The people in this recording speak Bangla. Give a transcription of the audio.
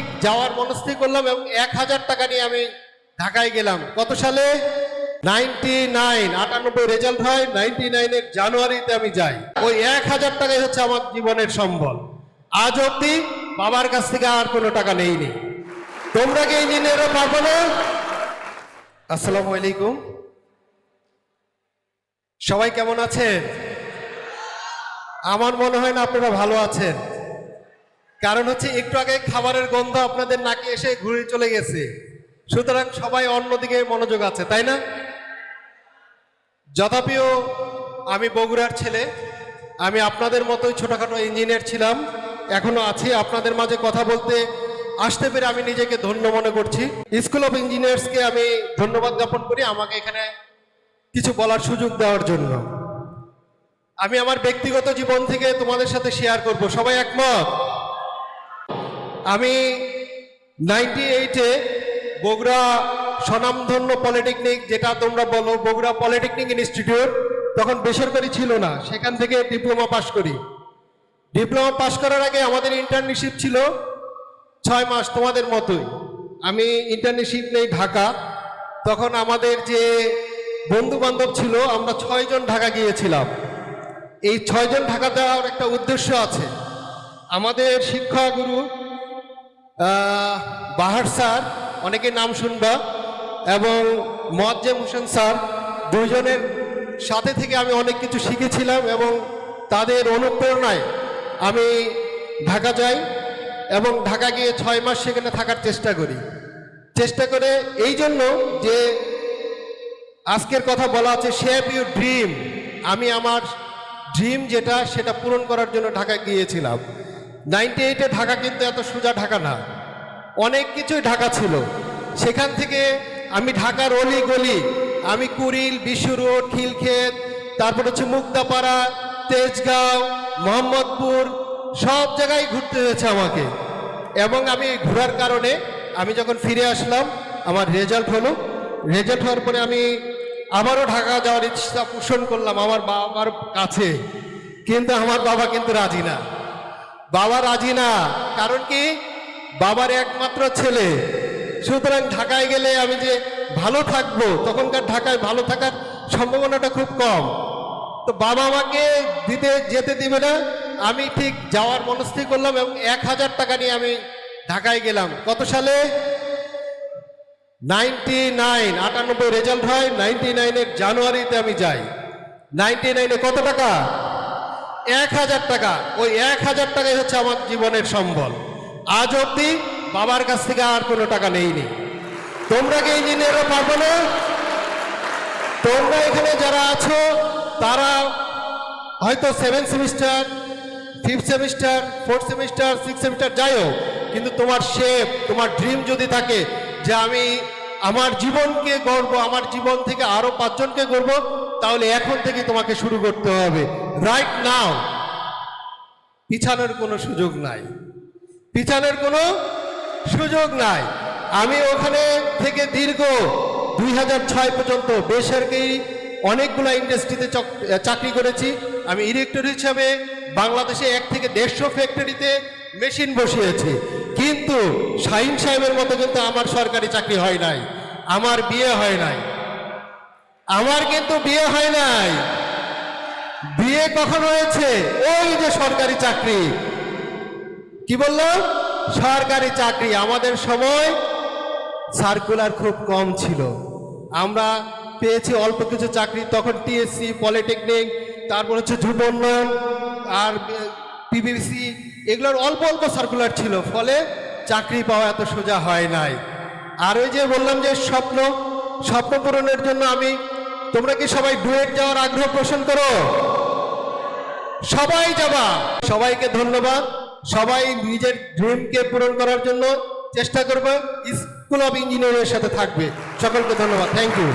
ঠিক যাওয়ার মনস্থির করলাম এবং এক হাজার টাকা নিয়ে আমি ঢাকায় গেলাম। কত সালে? নাইনটি নাইন, আটানব্বই রেজাল্ট হয়, নাইনটি নাইনের জানুয়ারিতে আমি যাই। ওই এক হাজার টাকাই হচ্ছে আমার জীবনের সম্বল। আজ অব্দি বাবার কাছ থেকে আর কোনো টাকা নেইনি তোমরা কি ইঞ্জিনিয়ারও পারব না? আসসালামু আলাইকুম। সবাই কেমন আছেন? আমার মনে হয় না আপনারা ভালো আছেন। কারণ হচ্ছে একটু আগে খাবারের গন্ধ আপনাদের নাকে এসে ঘুরে চলে গেছে। সুতরাং সবাই অন্যদিকে মনোযোগ আছে, তাই না? যথাপিও আমি বগুড়ার ছেলে, আমি আপনাদের মতোই ছোটখাটো ইঞ্জিনিয়ার ছিলাম, এখনও আছি, আপনাদের মাঝে কথা বলতে আসতে পেরে আমি নিজেকে ধন্য মনে করছি। স্কুল অফ ইঞ্জিনিয়ার্সকে আমি ধন্যবাদ জ্ঞাপন করি আমাকে এখানে কিছু বলার সুযোগ দেওয়ার জন্য। আমি আমার ব্যক্তিগত জীবন থেকে তোমাদের সাথে শেয়ার করব, সবাই একমত? আমি নাইনটি এইটে বগুড়া স্বনামধন্য পলিটেকনিক, যেটা তোমরা বলো, বগুড়া পলিটেকনিক ইনস্টিটিউট, তখন বেসরকারি ছিল না, সেখান থেকে ডিপ্লোমা পাশ করি। ডিপ্লোমা পাশ করার আগে আমাদের ইন্টার্নশিপ ছিল ছয় মাস তোমাদের মতোই। আমি ইন্টার্নশিপ নেই ঢাকা। তখন আমাদের যে বন্ধু বান্ধব ছিল, আমরা ছয়জন ঢাকা গিয়েছিলাম। এই ছয়জন ঢাকা যাওয়ার একটা উদ্দেশ্য আছে। আমাদের শিক্ষাগুরু বাহার স্যার, অনেকে নাম শুনবা, এবং মোয়াজ্জেম হোসেন স্যার, দুইজনের সাথে থেকে আমি অনেক কিছু শিখেছিলাম এবং তাদের অনুপ্রেরণায় আমি ঢাকা যাই এবং ঢাকা গিয়ে ছয় মাস সেখানে থাকার চেষ্টা করি। চেষ্টা করে এই জন্য যে আজকের কথা বলা আছে শেপ ইউর ড্রিম আমি আমার ড্রিম যেটা, সেটা পূরণ করার জন্য ঢাকায় গিয়েছিলাম। নাইনটি এইটে ঢাকা কিন্তু এত সোজা ঢাকা না। অনেক কিছুই ঢাকা ছিল। সেখান থেকে আমি ঢাকার অলি গলি, আমি কুড়িল বিশ্ব রোড, খিলক্ষেত, তারপর হচ্ছে মুক্তাপাড়া, তেজগাঁও, মোহাম্মদপুর, সব জায়গায় ঘুরতে হয়েছে আমাকে। এবং আমি ঘোরার কারণে আমি যখন ফিরে আসলাম, আমার রেজাল্ট হলো। রেজাল্ট হওয়ার পরে আমি আবারও ঢাকা যাওয়ার ইচ্ছা পোষণ করলাম আমার বাবার কাছে। কিন্তু আমার বাবা কিন্তু রাজি না। বাবা রাজি না। কারণ কি? বাবার একমাত্র ছেলে। সুতরাং ঢাকায় গেলে আমি যে ভালো থাকব, তখনকার ঢাকায় ভালো থাকার সম্ভাবনাটা খুব কম। তো বাবা আমাকে দিতে যেতে দিবে না। আমি ঠিক যাওয়ার মনস্থির করলাম এবং এক হাজার টাকা নিয়ে আমি ঢাকায় গেলাম। কত সালে? নাইনটি নাইন, আটানব্বই রেজাল্ট হয়। নাইনটি নাইনের জানুয়ারিতে আমি যাই। নাইনটি নাইনে কত টাকা? এক হাজার টাকা। ওই এক হাজার টাকাই হচ্ছে আমার জীবনের সম্বল। আজ অবধি বাবার কাছ থেকে আর কোনো টাকা নেইনি। তোমরা কি ইঞ্জিনিয়ারও পারব না? তোমরা এখানে যারা আছো, তারা হয়তো seven semester fifth semester fourth semester six semester যাই হোক, কিন্তু তোমার শেপ তোমার ড্রিম যদি থাকে যে আমি আমার জীবনকে গড়বো, আমার জীবন থেকে আরও পাঁচজনকে গড়বো তাহলে এখন থেকে তোমাকে শুরু করতে হবে। রাইট নাও পিছানোর কোনো সুযোগ নাই। পিছানোর কোনো সুযোগ নাই। আমি ওখানে থেকে দীর্ঘ দুই ছয় পর্যন্ত বেসরকারি অনেকগুলো ইন্ডাস্ট্রিতে চাকরি করেছি। আমি ইরেক্টর হিসাবে বাংলাদেশে এক থেকে দেড়শো ফ্যাক্টরিতে মেশিন বসিয়েছি। কিন্তু শাহিন সাহেবের মতো কিন্তু আমার সরকারি চাকরি হয় নাই। আমার বিয়ে হয় নাই। আমার কিন্তু বিয়ে হয় নাই। বিয়ে কখন হয়েছে? ওই যে সরকারি চাকরি। কি বললাম সরকারি চাকরি। আমাদের সময় সার্কুলার খুব কম ছিল। আমরা পেয়েছি অল্প কিছু চাকরি, তখন টিএসসি পলিটেকনিক তারপর হচ্ছে যুব উন্নয়ন, আর পিবিসি এগুলোর অল্প অল্প সার্কুলার ছিল, ফলে চাকরি পাওয়া এত সোজা হয় নাই। আর ওই যে বললাম যে স্বপ্ন স্বপ্ন পূরণের জন্য আমি তোমরা কি সবাই ডুয়েট যাওয়ার আগ্রহ পোষণ করো? সবাই যাবা। সবাইকে ধন্যবাদ। সবাই নিজের ড্রিমকে পূরণ করার জন্য চেষ্টা করবে। স্কুল অফ ইঞ্জিনিয়ারিং এর সাথে থাকবে। সকলকে ধন্যবাদ। Thank you